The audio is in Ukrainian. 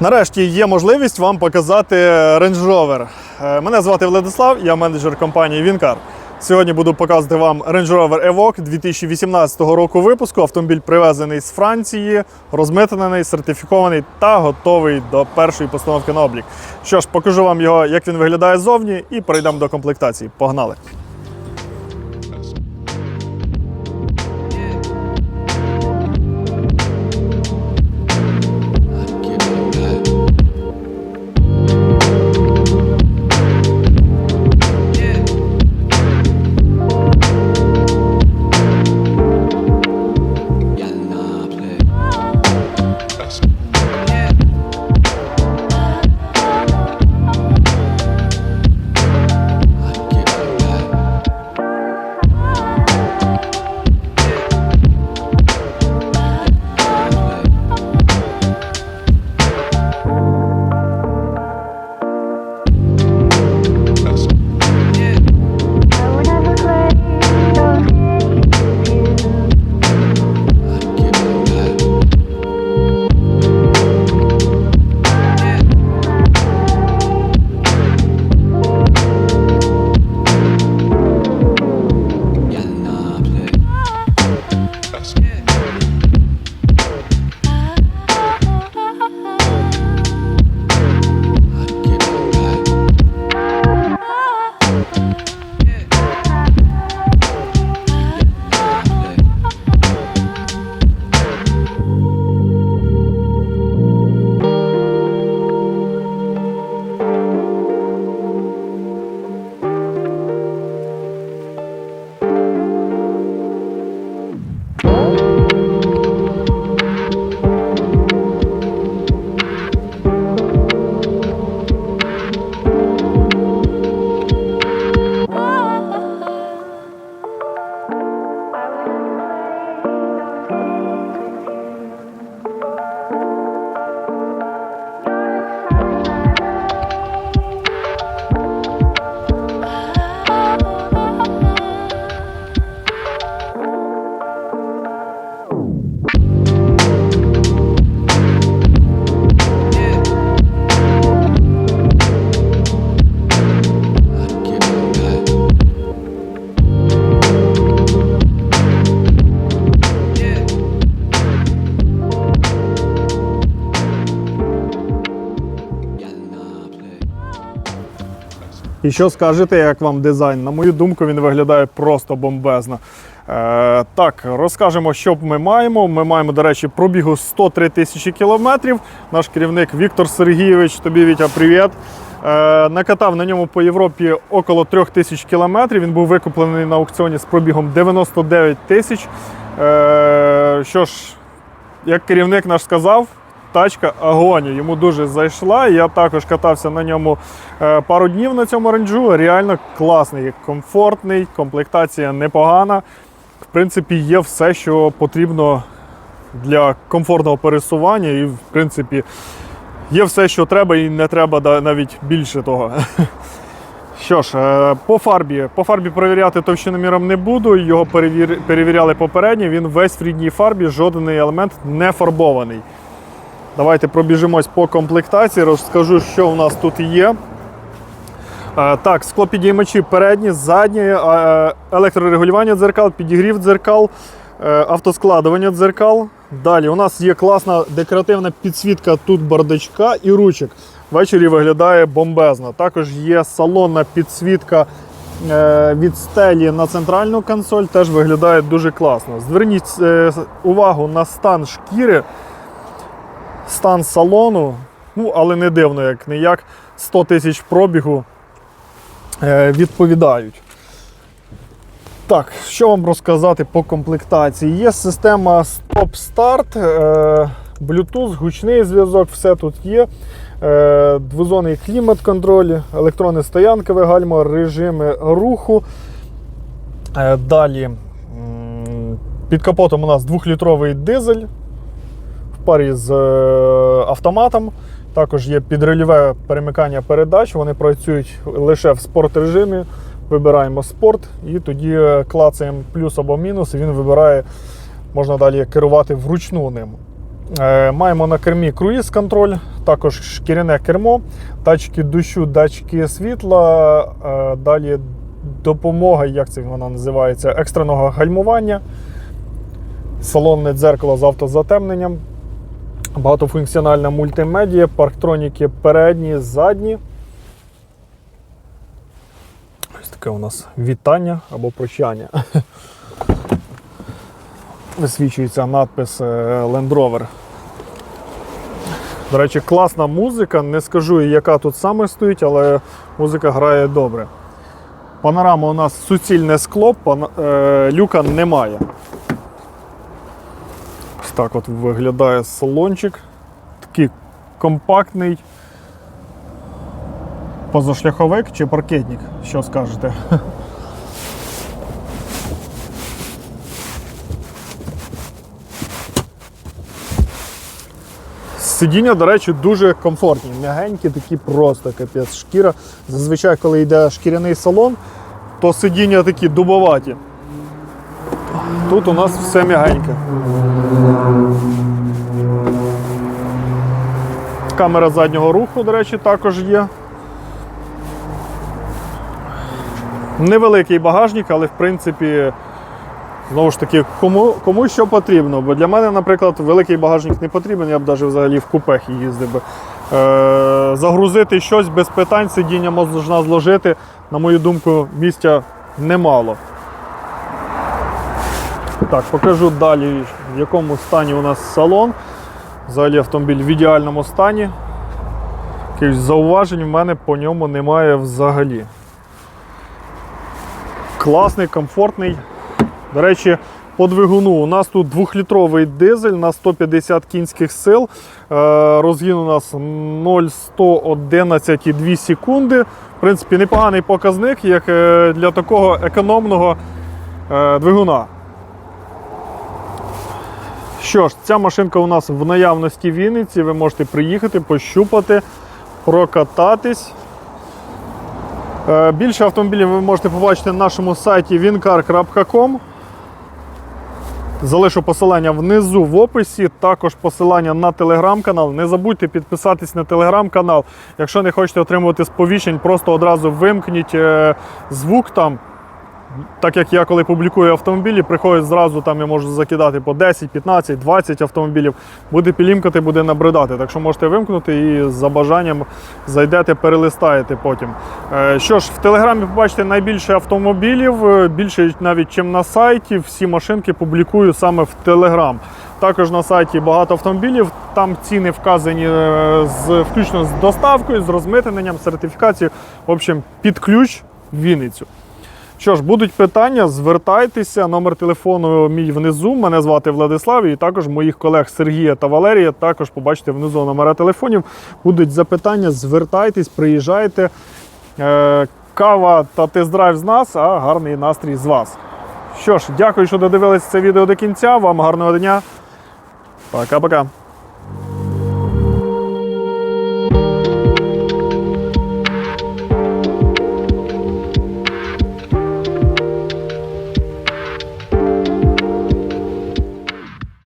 Нарешті є можливість вам показати Range Rover. Е, Мене звати Владислав, я менеджер компанії Вінкар. Сьогодні буду показувати вам Range Rover Evoque 2018 року випуску. Автомобіль привезений з Франції, розмитнений, сертифікований та готовий до першої постановки на облік. Що ж, покажу вам його, як він виглядає ззовні, і перейдемо до комплектації. Погнали! І що скажете, як вам дизайн? На мою думку, він виглядає просто бомбезно. Е, так, розкажемо, що ми маємо. Ми маємо, до речі, пробігу 103 тисячі кілометрів. Наш керівник Віктор Сергійович, тобі Вітя, привіт. Е, накатав на ньому по Європі около 3 тисяч кілометрів. Він був викуплений на аукціоні з пробігом 99 тисяч. Е, що ж, як керівник наш сказав, тачка агоні. Йому дуже зайшла. Я також катався на ньому е, пару днів на цьому ренджу. Реально класний, комфортний, комплектація непогана. В принципі, є все, що потрібно для комфортного пересування, і в принципі є все, що треба, і не треба навіть більше того. Що ж, е, по фарбі. По фарбі перевіряти товщиноміром не буду. Його перевір- перевіряли попередньо. Він весь в рідній фарбі, жоден елемент не фарбований. Давайте пробіжимось по комплектації, розкажу, що у нас тут є. Е, Так, склопідіймачі передні, задні, е, електрорегулювання дзеркал, підігрів дзеркал, е, автоскладування дзеркал. Далі у нас є класна декоративна підсвітка тут бардачка і ручок. Ввечері виглядає бомбезно. Також є салонна підсвітка від стелі на центральну консоль, теж виглядає дуже класно. Зверніть увагу на стан шкіри стан салону, ну, але не дивно, як не як 100 тисяч пробігу е, відповідають. Так, що вам розказати по комплектації? Є система стоп-старт, е, Bluetooth, гучний зв'язок, все тут є. Е, двозонний клімат-контроль, електронне стоянкове гальмо, режими руху. Далі під капотом у нас 2-літровий дизель парі з е, автоматом. Також є підрельове перемикання передач. Вони працюють лише в спорт режимі. Вибираємо спорт і тоді е, клацаємо плюс або мінус, він вибирає, можна далі керувати вручну ним. Е, Маємо на кермі круїз контроль, також шкіряне кермо, датчики дощу, датчики світла, далі допомога, як це вона називається, екстреного гальмування, салонне дзеркало з автозатемненням, багатофункціональна мультимедія, парктроніки передні, задні. Ось таке у нас вітання або прощання. Висвічується надпис е, Land Rover. До речі, класна музика. Не скажу, яка тут саме стоїть, але музика грає добре. Панорама у нас суцільне скло, е, люка немає. Так от виглядає салончик. Такий компактний. Позашляховик чи паркетник? Що скажете? Сидіння, до речі, дуже комфортні, м'ягенькі, такі просто капець. Шкіра. Зазвичай, коли йде шкіряний салон, то сидіння такі дубоваті. Тут у нас все м'ягеньке. Камера заднього руху, до речі, також є. Невеликий багажник, але в принципі, знову ж таки, кому, кому що потрібно. Бо для мене, наприклад, великий багажник не потрібен, я б навіть взагалі в купех їздив би. Е, загрузити щось без питань, сидіння можна зложити. На мою думку, місця немало. Так, покажу далі, в якому стані у нас салон. Взагалі автомобіль в ідеальному стані. Якихось зауважень в мене по ньому немає взагалі. Класний, комфортний. До речі, по двигуну у нас тут 2-літровий дизель на 150 кінських сил. Е, Розгін у нас 0,111,2 секунди. В принципі, непоганий показник, як е, для такого економного е, двигуна. Що ж, ця машинка у нас в наявності в Вінниці. Ви можете приїхати, пощупати, прокататись. Е, Більше автомобілів ви можете побачити на нашому сайті wincar.com. Залишу посилання внизу в описі, також посилання на телеграм-канал. Не забудьте підписатись на телеграм-канал. Якщо не хочете отримувати сповіщень, просто одразу вимкніть е, звук там. Так як я коли публікую автомобілі, приходить зразу там я можу закидати по 10, 15, 20 автомобілів. Буде пілімкати, буде набридати. Так що можете вимкнути і за бажанням зайдете, перелистаєте потім. Е, Що ж, в телеграмі побачите найбільше автомобілів, е, більше навіть ніж на сайті. Всі машинки публікую саме в телеграм. Також на сайті багато автомобілів. Там ціни вказані е, з включно з доставкою, з розмитненням, сертифікацією. В общем, під ключ в Вінницю. Що ж, будуть питання, звертайтеся. Номер телефону мій внизу. Мене звати Владислав, і також моїх колег Сергія та Валерія. Також побачите внизу номера телефонів. Будуть запитання, звертайтесь, приїжджайте. Е, кава та тест-драйв з нас, а гарний настрій з вас. Що ж, дякую, що додивились це відео до кінця. Вам гарного дня. Пока-пока.